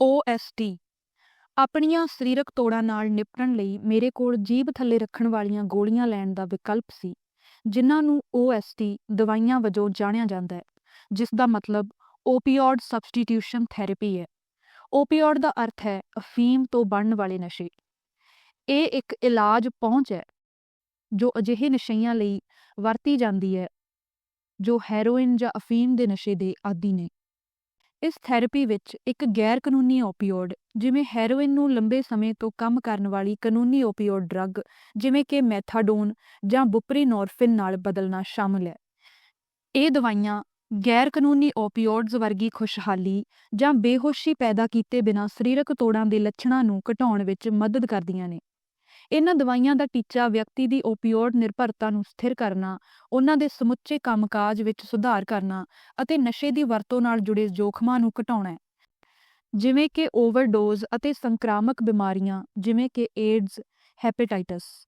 OST ਆਪਣੀਆਂ ਸਰੀਰਕ ਤੋੜਾਂ ਨਾਲ ਨਿਪਟਣ ਲਈ ਮੇਰੇ ਕੋਲ ਜੀਭ ਥੱਲੇ ਰੱਖਣ ਵਾਲੀਆਂ ਗੋਲੀਆਂ ਲੈਣ ਦਾ ਵਿਕਲਪ ਸੀ, ਜਿਨ੍ਹਾਂ ਨੂੰ OST ਦਵਾਈਆਂ ਵਜੋਂ ਜਾਣਿਆ ਜਾਂਦਾ ਹੈ, ਜਿਸ ਦਾ ਮਤਲਬ ਓਪੀਓਇਡ ਸਬਸਟੀਟਿਊਸ਼ਨ ਥੈਰੇਪੀ ਹੈ। ਓਪੀਓਇਡ ਦਾ ਅਰਥ ਹੈ ਅਫੀਮ ਤੋਂ ਬਣਨ ਵਾਲੇ ਨਸ਼ੇ। ਇਹ ਇੱਕ ਇਲਾਜ ਪਹੁੰਚ ਹੈ, ਜੋ ਅਜਿਹੇ ਨਸ਼ਈਆਂ ਲਈ ਵਰਤੀ ਜਾਂਦੀ ਹੈ, ਜੋ ਹੈਰੋਇਨ ਜਾਂ ਅਫੀਮ ਦੇ ਨਸ਼ੇ ਦੇ ਆਦੀ ਨੇ। ਇਸ ਥੈਰੇਪੀ ਵਿੱਚ ਇੱਕ ਗੈਰ ਕਾਨੂੰਨੀ ਓਪੀਓਡ ਜਿਵੇਂ ਹੈਰੋਇਨ ਨੂੰ ਲੰਬੇ ਸਮੇਂ ਤੋਂ ਕੰਮ ਕਰਨ ਵਾਲੀ ਕਾਨੂੰਨੀ ਓਪੀਓਡ ਡਰੱਗ ਜਿਵੇਂ ਕਿ ਮੈਥਾਡੋਨ ਜਾਂ ਬੁਪਰੀਨੋਰਫਿਨ ਨਾਲ ਬਦਲਣਾ ਸ਼ਾਮਲ ਹੈ। ਇਹ ਦਵਾਈਆਂ ਗੈਰ ਕਾਨੂੰਨੀ ਓਪੀਓਇਡਸ ਵਰਗੀ ਖੁਸ਼ਹਾਲੀ ਜਾਂ ਬੇਹੋਸ਼ੀ ਪੈਦਾ ਕੀਤੇ ਬਿਨਾਂ ਸਰੀਰਕ ਤੋੜਾਂ ਦੇ ਲੱਛਣਾਂ ਨੂੰ ਘਟਾਉਣ ਵਿੱਚ ਮਦਦ ਕਰਦੀਆਂ ਨੇ। ਇਹਨਾਂ ਦਵਾਈਆਂ ਦਾ ਟੀਚਾ ਵਿਅਕਤੀ ਦੀ ਓਪੀਓਡ ਨਿਰਭਰਤਾ ਨੂੰ ਸਥਿਰ ਕਰਨਾ, ਉਹਨਾਂ ਦੇ ਸਮੁੱਚੇ ਕੰਮਕਾਜ ਵਿੱਚ ਸੁਧਾਰ ਕਰਨਾ ਅਤੇ ਨਸ਼ੇ ਦੀ ਵਰਤੋਂ ਨਾਲ ਜੁੜੇ ਜੋਖਮਾਂ ਨੂੰ ਘਟਾਉਣਾ ਹੈ। ਜਿਵੇਂ ਕਿ ਓਵਰਡੋਜ਼ ਅਤੇ ਸੰਕਰਾਮਕ ਬਿਮਾਰੀਆਂ, ਜਿਵੇਂ ਕਿ ਏਡਜ਼, ਹੈਪੇਟਾਈਟਸ।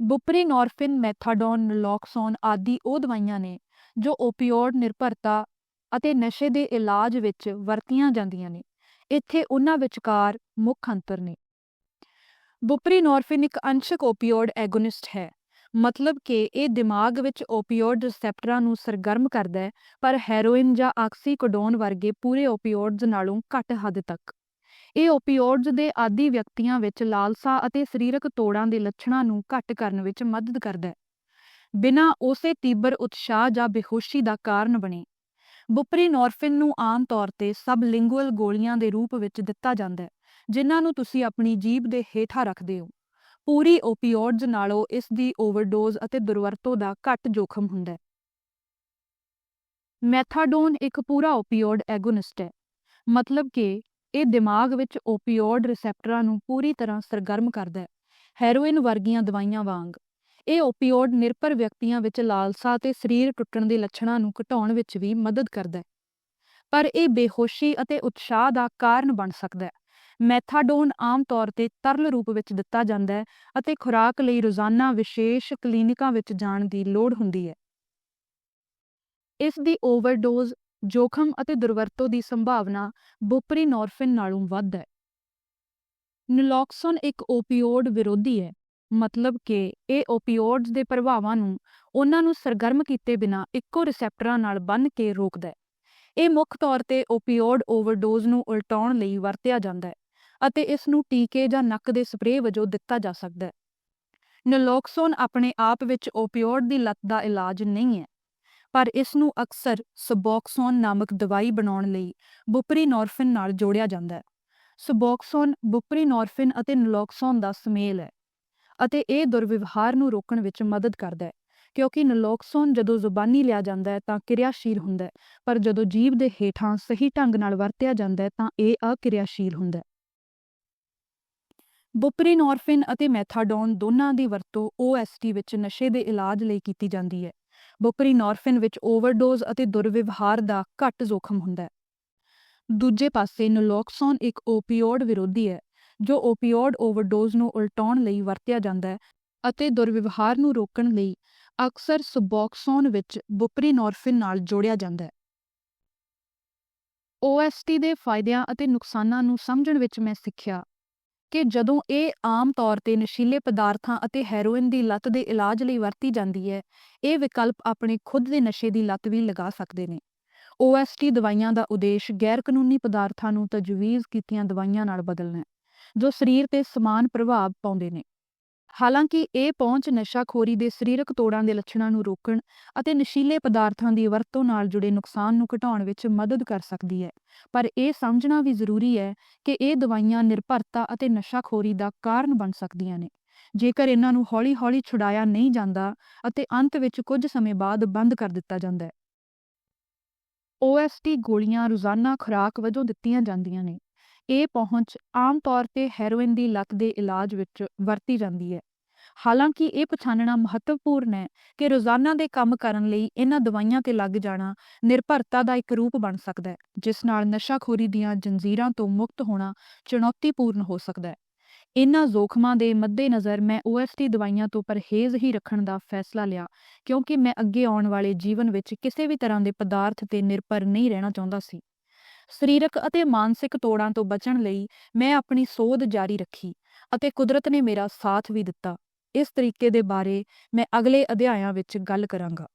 ਬੁਪਰੀਨੋਰਫਿਨ, ਮੈਥਾਡੋਨ, ਨਲੋਕਸੋਨ ਆਦਿ ਉਹ ਦਵਾਈਆਂ ਨੇ ਜੋ ਓਪੀਓਡ ਨਿਰਭਰਤਾ ਅਤੇ ਨਸ਼ੇ ਦੇ ਇਲਾਜ ਵਿੱਚ ਵਰਤੀਆਂ ਜਾਂਦੀਆਂ ਨੇ। ਇੱਥੇ ਉਹਨਾਂ ਵਿਚਕਾਰ ਮੁੱਖ ਅੰਤਰ ਨੇ। ਬੁਪਰੀਨੋਰਫਿਨ ਇੱਕ ਅੰਸ਼ਕ ਓਪੀਓਇਡ ਐਗੋਨਿਸਟ ਹੈ। ਮਤਲਬ ਕਿ ਇਹ ਦਿਮਾਗ ਵਿੱਚ ਓਪੀਓਇਡ ਰਿਸੈਪਟਰਾਂ ਨੂੰ ਸਰਗਰਮ ਕਰਦਾ ਹੈ, ਪਰ ਹੈਰੋਇਨ ਜਾਂ ਆਕਸੀਕੋਡੋਨ ਵਰਗੇ ਪੂਰੇ ਓਪੀਓਇਡਸ ਨਾਲੋਂ ਘੱਟ ਹੱਦ ਤੱਕ। ਇਹ ਓਪੀਓਇਡਸ ਦੇ ਆਦੀ ਵਿਅਕਤੀਆਂ ਵਿੱਚ ਲਾਲਸਾ ਅਤੇ ਸਰੀਰਕ ਤੋੜਾਂ ਦੇ ਲੱਛਣਾਂ ਨੂੰ ਘੱਟ ਕਰਨ ਵਿੱਚ ਮਦਦ ਕਰਦਾ ਹੈ। ਬਿਨਾਂ ਉਸੇ ਤੀਬਰ ਉਤਸ਼ਾਹ ਜਾਂ ਬੇਹੋਸ਼ੀ ਦਾ ਕਾਰਨ ਬਣੇ। ਬੁਪਰੀਨੋਰਫਿਨ ਨੂੰ ਆਮ ਤੌਰ ਤੇ ਸਬਲਿੰਗੁਅਲ ਗੋਲੀਆਂ ਦੇ ਰੂਪ ਵਿੱਚ ਦਿੱਤਾ ਜਾਂਦਾ ਹੈ, ਜਿਨ੍ਹਾਂ ਨੂੰ ਤੁਸੀਂ ਆਪਣੀ ਜੀਭ ਦੇ ਹੇਠਾਂ ਰੱਖਦੇ ਹੋ। ਪੂਰੀ ਓਪੀਓਇਡਸ ਨਾਲੋਂ ਇਸ ਦੀ ਓਵਰਡੋਜ਼ ਅਤੇ ਦੁਰਵਰਤੋਂ ਦਾ ਘੱਟ ਜੋਖਮ ਹੁੰਦਾ ਹੈ। ਮੈਥਾਡੋਨ ਇੱਕ ਪੂਰਾ ਓਪੀਓਇਡ ਐਗੋਨਿਸਟ ਹੈ, ਮਤਲਬ ਕਿ ਇਹ ਦਿਮਾਗ ਵਿੱਚ ਓਪੀਓਇਡ ਰਿਸੈਪਟਰਾਂ ਨੂੰ ਪੂਰੀ ਤਰ੍ਹਾਂ ਸਰਗਰਮ ਕਰਦਾ ਹੈ, ਹੈਰੋਇਨ ਵਰਗੀਆਂ ਦਵਾਈਆਂ ਵਾਂਗ। ਇਹ ਓਪੀਓਡ ਨਿਰਭਰ ਵਿਅਕਤੀਆਂ ਵਿੱਚ ਲਾਲਸਾ ਤੇ ਸਰੀਰ ਟੁੱਟਣ ਦੇ ਲੱਛਣਾਂ ਨੂੰ ਘਟਾਉਣ ਵਿੱਚ ਵੀ ਮਦਦ ਕਰਦਾ ਹੈ। ਪਰ ਇਹ ਬੇਹੋਸ਼ੀ ਅਤੇ ਉਤਸ਼ਾਹ ਦਾ ਕਾਰਨ ਬਣ ਸਕਦਾ ਹੈ। ਮੈਥਾਡੋਨ ਆਮ ਤੌਰ ਤੇ ਤਰਲ ਰੂਪ ਵਿੱਚ ਦਿੱਤਾ ਜਾਂਦਾ ਹੈ ਅਤੇ ਖੁਰਾਕ ਲਈ ਰੋਜ਼ਾਨਾ ਵਿਸ਼ੇਸ਼ ਕਲੀਨਿਕਾਂ ਵਿੱਚ ਜਾਣ ਦੀ ਲੋੜ ਹੁੰਦੀ ਹੈ। ਇਸ ਦੀ ਓਵਰਡੋਜ਼, ਜੋਖਮ ਅਤੇ ਦੁਰਵਰਤੋਂ ਦੀ ਸੰਭਾਵਨਾ ਬੁਪਰੀਨੋਰਫਿਨ ਨਾਲੋਂ ਵੱਧ ਹੈ। ਨਲੋਕਸੋਨ ਇੱਕ ਓਪੀਓਡ ਵਿਰੋਧੀ ਹੈ। ਮਤਲਬ ਕਿ ਇਹ ਓਪੀਓਇਡਸ ਦੇ ਪ੍ਰਭਾਵਾਂ ਨੂੰ ਉਹਨਾਂ ਨੂੰ ਸਰਗਰਮ ਕੀਤੇ ਬਿਨਾਂ ਇੱਕੋ ਰਿਸੈਪਟਰਾਂ ਨਾਲ ਬੰਨ੍ਹ ਕੇ ਰੋਕਦਾ ਹੈ। ਇਹ ਮੁੱਖ ਤੌਰ ਤੇ ਓਪੀਓਇਡ ਓਵਰਡੋਜ਼ ਨੂੰ ਉਲਟਾਉਣ ਲਈ ਵਰਤਿਆ ਜਾਂਦਾ ਹੈ ਅਤੇ ਇਸ ਨੂੰ ਟੀਕੇ ਜਾਂ ਨੱਕ ਦੇ ਸਪਰੇਅ ਵਜੋਂ ਦਿੱਤਾ ਜਾ ਸਕਦਾ ਹੈ। ਨਲੋਕਸੋਨ ਆਪਣੇ ਆਪ ਵਿੱਚ ਓਪੀਓਇਡ ਦੀ ਲਤ ਦਾ ਇਲਾਜ ਨਹੀਂ ਹੈ, ਪਰ ਇਸ ਨੂੰ ਅਕਸਰ ਸਬੋਕਸੋਨ ਨਾਮਕ ਦਵਾਈ ਬਣਾਉਣ ਲਈ ਬੁਪਰੀਨੋਰਫਿਨ ਨਾਲ ਜੋੜਿਆ ਜਾਂਦਾ ਹੈ। ਸਬੋਕਸੋਨ, ਬੁਪਰੀਨੋਰਫਿਨ ਅਤੇ ਨਲੋਕਸੋਨ ਦਾ ਸੁਮੇਲ ਹੈ। ਅਤੇ ਇਹ ਦੁਰਵਿਵਹਾਰ ਨੂੰ ਰੋਕਣ ਵਿੱਚ ਮਦਦ ਕਰਦਾ ਹੈ, ਕਿਉਂਕਿ ਨਲੋਕਸੋਨ ਜਦੋਂ ਜ਼ੁਬਾਨੀ ਲਿਆ ਜਾਂਦਾ ਹੈ ਤਾਂ ਕਿਰਿਆਸ਼ੀਲ ਹੁੰਦਾ ਹੈ, ਪਰ ਜਦੋਂ ਜੀਭ ਦੇ ਹੇਠਾਂ ਸਹੀ ਢੰਗ ਨਾਲ ਵਰਤਿਆ ਜਾਂਦਾ ਹੈ ਤਾਂ ਇਹ ਅਕਿਰਿਆਸ਼ੀਲ ਹੁੰਦਾ ਹੈ। ਬੁਪਰੀਨੋਰਫਿਨ ਅਤੇ ਮੈਥਾਡੋਨ ਦੋਨਾਂ ਦੀ ਵਰਤੋਂ OST ਵਿੱਚ ਨਸ਼ੇ ਦੇ ਇਲਾਜ ਲਈ ਕੀਤੀ ਜਾਂਦੀ ਹੈ। ਬੁਪਰੀਨੋਰਫਿਨ ਵਿੱਚ ਓਵਰਡੋਜ਼ ਅਤੇ ਦੁਰਵਿਵਹਾਰ ਦਾ ਘੱਟ ਜੋਖਮ ਹੁੰਦਾ ਹੈ। ਦੂਜੇ ਪਾਸੇ ਨਲੋਕਸੋਨ ਇੱਕ ਓਪੀਓਇਡ ਵਿਰੋਧੀ ਹੈ ਜੋ ਓਪੀਓਇਡ ਓਵਰਡੋਜ਼ ਨੂੰ ਉਲਟਾਉਣ ਲਈ ਵਰਤਿਆ ਜਾਂਦਾ ਹੈ ਅਤੇ ਦੁਰਵਿਵਹਾਰ ਨੂੰ ਰੋਕਣ ਲਈ ਅਕਸਰ ਸੁਬੋਕਸੋਨ ਵਿੱਚ ਬੁਪਰੀਨੋਰਫਿਨ ਨਾਲ ਜੋੜਿਆ ਜਾਂਦਾ ਹੈ। OST ਦੇ ਫਾਇਦਿਆਂ ਅਤੇ ਨੁਕਸਾਨਾਂ ਨੂੰ ਸਮਝਣ ਵਿੱਚ ਮੈਂ ਸਿੱਖਿਆ ਕਿ ਜਦੋਂ ਇਹ ਆਮ ਤੌਰ ਤੇ ਨਸ਼ੀਲੇ ਪਦਾਰਥਾਂ ਅਤੇ ਹੈਰੋਇਨ ਦੀ ਲਤ ਦੇ ਇਲਾਜ ਲਈ ਵਰਤੀ ਜਾਂਦੀ ਹੈ, ਇਹ ਵਿਕਲਪ ਆਪਣੇ ਖੁਦ ਦੇ ਨਸ਼ੇ ਦੀ ਲਤ ਵੀ ਲਗਾ ਸਕਦੇ ਨੇ। OST ਦਵਾਈਆਂ ਦਾ ਉਦੇਸ਼ ਗੈਰ ਕਾਨੂੰਨੀ ਪਦਾਰਥਾਂ ਨੂੰ ਤਜਵੀਜ਼ ਕੀਤੀਆਂ ਦਵਾਈਆਂ ਨਾਲ ਬਦਲਣਾ ਹੈ। ਜੋ ਸਰੀਰ ਤੇ ਸਮਾਨ ਪ੍ਰਭਾਵ ਪਾਉਂਦੇ ਨੇ। ਹਾਲਾਂਕਿ ਇਹ ਪਹੁੰਚ ਨਸ਼ਾਖੋਰੀ ਦੇ ਸਰੀਰਕ ਤੋੜਾਂ ਦੇ ਲੱਛਣਾਂ ਨੂੰ ਰੋਕਣ ਅਤੇ ਨਸ਼ੀਲੇ ਪਦਾਰਥਾਂ ਦੀ ਵਰਤੋਂ ਨਾਲ ਜੁੜੇ ਨੁਕਸਾਨ ਨੂੰ ਘਟਾਉਣ ਵਿੱਚ ਮਦਦ ਕਰ ਸਕਦੀ ਹੈ। ਪਰ ਇਹ ਸਮਝਣਾ ਵੀ ਜ਼ਰੂਰੀ ਹੈ ਕਿ ਇਹ ਦਵਾਈਆਂ ਨਿਰਭਰਤਾ ਅਤੇ ਨਸ਼ਾਖੋਰੀ ਦਾ ਕਾਰਨ ਬਣ ਸਕਦੀਆਂ ਨੇ। ਜੇਕਰ ਇਹਨਾਂ ਨੂੰ ਹੌਲੀ-ਹੌਲੀ ਛੁਡਾਇਆ ਨਹੀਂ ਜਾਂਦਾ ਅਤੇ ਅੰਤ ਵਿੱਚ ਕੁਝ ਸਮੇਂ ਬਾਅਦ ਬੰਦ ਕਰ ਦਿੱਤਾ ਜਾਂਦਾ ਹੈ। OST ਗੋਲੀਆਂ ਰੋਜ਼ਾਨਾ ਖੁਰਾਕ ਵਜੋਂ ਦਿੱਤੀਆਂ ਜਾਂਦੀਆਂ ਨੇ। ਇਹ ਪਹੁੰਚ ਆਮ ਤੌਰ ਤੇ ਹੈਰੋਇਨ ਦੀ ਲਤ ਦੇ ਇਲਾਜ ਵਿੱਚ ਵਰਤੀ ਜਾਂਦੀ ਹੈ। ਹਾਲਾਂਕਿ ਇਹ ਪਛਾਣਨਾ ਮਹੱਤਵਪੂਰਨ ਹੈ ਕਿ ਰੋਜ਼ਾਨਾ ਦੇ ਕੰਮ ਕਰਨ ਲਈ ਇਹਨਾਂ ਦਵਾਈਆਂ ਤੇ ਲੱਗ ਜਾਣਾ ਨਿਰਭਰਤਾ ਦਾ ਇੱਕ ਰੂਪ ਬਣ ਸਕਦਾ ਹੈ, ਜਿਸ ਨਾਲ ਨਸ਼ਾਖੋਰੀ ਦੀਆਂ ਜੰਜੀਰਾਂ ਤੋਂ ਮੁਕਤ ਹੋਣਾ ਚੁਣੌਤੀਪੂਰਨ ਹੋ ਸਕਦਾ ਹੈ। ਇਹਨਾਂ ਜ਼ੋਖਮਾਂ ਦੇ ਮੱਦੇਨਜ਼ਰ ਮੈਂ OST ਦਵਾਈਆਂ ਤੋਂ ਪਰਹੇਜ਼ ਹੀ ਰੱਖਣ ਦਾ ਫੈਸਲਾ ਲਿਆ, ਕਿਉਂਕਿ ਮੈਂ ਅੱਗੇ ਆਉਣ ਵਾਲੇ ਜੀਵਨ ਵਿੱਚ ਕਿਸੇ ਵੀ ਤਰ੍ਹਾਂ ਦੇ ਪਦਾਰਥ ਤੇ ਨਿਰਭਰ ਨਹੀਂ ਰਹਿਣਾ ਚਾਹੁੰਦਾ ਸੀ। ਸਰੀਰਕ ਅਤੇ ਮਾਨਸਿਕ ਤੋੜਾਂ ਤੋਂ ਬਚਣ ਲਈ ਮੈਂ ਆਪਣੀ ਸੋਧ ਜਾਰੀ ਰੱਖੀ ਅਤੇ ਕੁਦਰਤ ਨੇ ਮੇਰਾ ਸਾਥ ਵੀ ਦਿੱਤਾ। ਇਸ ਤਰੀਕੇ ਦੇ ਬਾਰੇ ਮੈਂ ਅਗਲੇ ਅਧਿਆਇਆਂ ਵਿੱਚ ਗੱਲ ਕਰਾਂਗਾ।